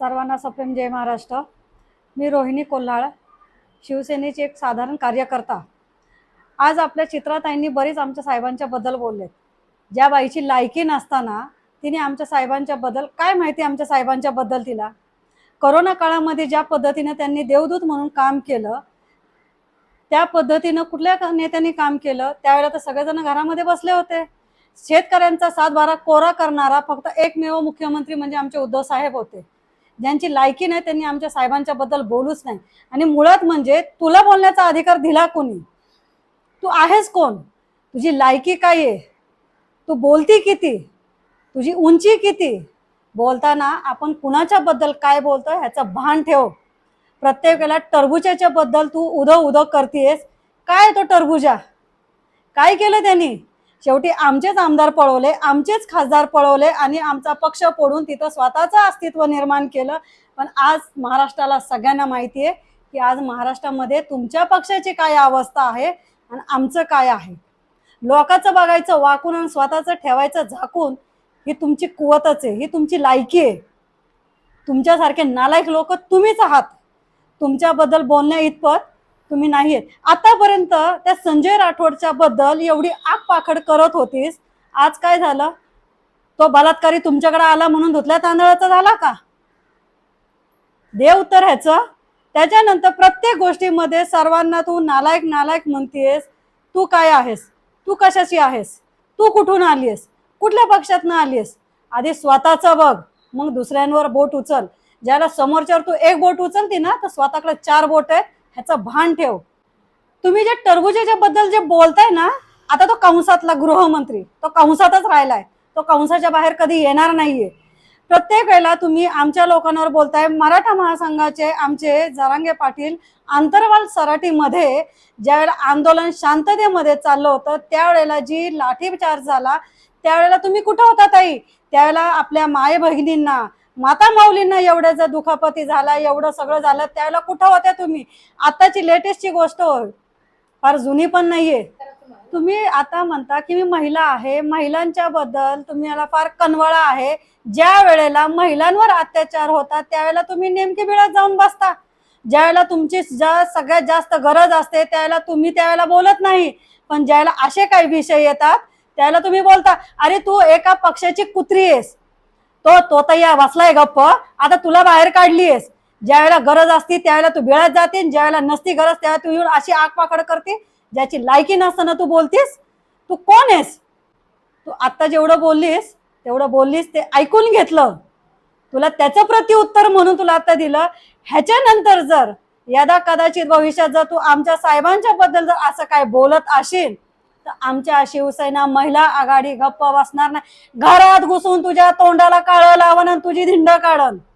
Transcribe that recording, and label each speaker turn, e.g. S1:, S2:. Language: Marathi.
S1: सर्वांना सप्रेम जय महाराष्ट्र. मी रोहिणी कोल्हाळ शिवसेनेची एक साधारण कार्यकर्ता. आज आपल्या चित्राताईंनी बरीच आमच्या साहेबांच्याबद्दल बोलले ज्या बाईची लायकी नसताना तिने आमच्या साहेबांच्याबद्दल काय माहिती आमच्या साहेबांच्याबद्दल तिला? करोना काळामध्ये ज्या पद्धतीनं त्यांनी देवदूत म्हणून काम केलं त्या पद्धतीनं कुठल्या नेत्यांनी काम केलं त्यावेळेला तर सगळेजण घरामध्ये बसले होते. शेतकऱ्यांचा सातबारा कोरा करणारा फक्त एकमेव मुख्यमंत्री म्हणजे आमचे उद्धव साहेब होते. ज्यांची लायकी नाही त्यांनी आमच्या साहेबांच्या बद्दल बोलूच नाही. आणि मुळात म्हणजे तुला बोलण्याचा अधिकार दिला कोणी? तू आहेस कोण? तुझी लायकी काय आहे? तू बोलती किती? तुझी उंची किती? बोलताना आपण कुणाच्या बद्दल काय बोलतो ह्याचं भान ठेव. प्रत्येकाला टरबुजाच्या बद्दल तू उदो उदो करतेस काय तो टरबुजा? काय केलं त्यांनी? शेवटी आमचेच आमदार पळवले आमचेच खासदार पळवले आणि आमचा पक्ष पडून तिथं स्वतःचं अस्तित्व निर्माण केलं. पण आज महाराष्ट्राला सगळ्यांना माहिती आहे की आज महाराष्ट्रामध्ये तुमच्या पक्षाची काय अवस्था आहे आणि आमचं काय आहे? लोकांचं बघायचं वाकून आणि स्वतःचं ठेवायचं झाकून ही तुमची कुवतच आहे ही तुमची लायकी आहे. तुमच्यासारखे नालायक लोक तुम्हीच आहात. तुमच्याबद्दल बोलण्या इतपत तुम्ही नाही आहेत आतापर्यंत त्या संजय राठोडच्या बद्दल एवढी आगपाखड करत होतीस. आज काय झालं? तो बलात्कारी तुमच्याकडे आला म्हणून धुतल्या तांदळाचा झाला का? देव उत्तर ह्याचं. त्याच्यानंतर प्रत्येक गोष्टीमध्ये सर्वांना तू नालायक नालायक म्हणतेस. तू काय आहेस? तू कशाची आहेस? तू कुठून आलीस कुठल्या पक्षातनं आलीस आधी स्वतःचा बघ. मग दुसऱ्यांवर बोट उचल. ज्याला समोरच्यावर तू एक बोट उचलती ना तर स्वतःकडे चार बोट आहेत. ह्याचं भान ठेव. तुम्ही जे टरबुजाच्या बद्दल जे बोलताय ना आता तो कंसातला गृहमंत्री तो कंसातच राहिलाय. तो कंसाच्या बाहेर कधी येणार नाहीये. प्रत्येक वेळेला तुम्ही आमच्या लोकांवर बोलताय मराठा महासंघाचे आमचे जरांगे पाटील आंतरवाल सराटीमध्ये ज्यावेळेला आंदोलन शांततेमध्ये चाललं होतं त्यावेळेला जी लाठीचार्ज झाला त्यावेळेला तुम्ही कुठं होता ताई? त्यावेळेला आपल्या माय बहिणींना माता माऊलींना एवढं जर दुखापती झाला एवढं सगळं झालं त्यावेळेला कुठं होत्या तुम्ही? आताची लेटेस्टची गोष्ट होय. फार जुनी पण नाहीये. तुम्ही आता म्हणता की मी महिला आहे. महिलांच्या बद्दल तुम्ही याला फार कनवळा आहे. ज्या वेळेला महिलांवर अत्याचार होतात त्यावेळेला तुम्ही नेमके बिळात जाऊन बसता. ज्यावेळेला तुमची ज्या सगळ्यात जास्त गरज असते त्यावेळेला तुम्ही त्यावेळेला बोलत नाही. पण ज्यावेळेला असे काही विषय येतात त्यावेळेला तुम्ही बोलता अरे तू एका पक्षाची कुत्री आहेस. तो तोता तर या बसलाय गप्प. आता तुला बाहेर काढली आहेस गरज असती त्यावेळेला तू बिळात जाते ज्यावेळेला नसती गरज त्यावेळेला तू येऊन अशी आगपाकड करते ज्याची लायकी नसताना तू बोलतीस. तू कोण आहेस? तू आत्ता जेवढं बोललीस तेवढं बोललीस ते ऐकून घेतलं. तुला त्याचं प्रत्युत्तर म्हणून तुला आता दिलं. ह्याच्यानंतर जर यदा कदाचित भविष्यात जर तू आमच्या साहेबांच्या बद्दल जर असं काय बोलत असेल तर आमच्या शिवसेना महिला आघाडी गप्प बसणार नाही. घरात घुसून तुझ्या तोंडाला काळं लावण आणि तुझी धिंड काढन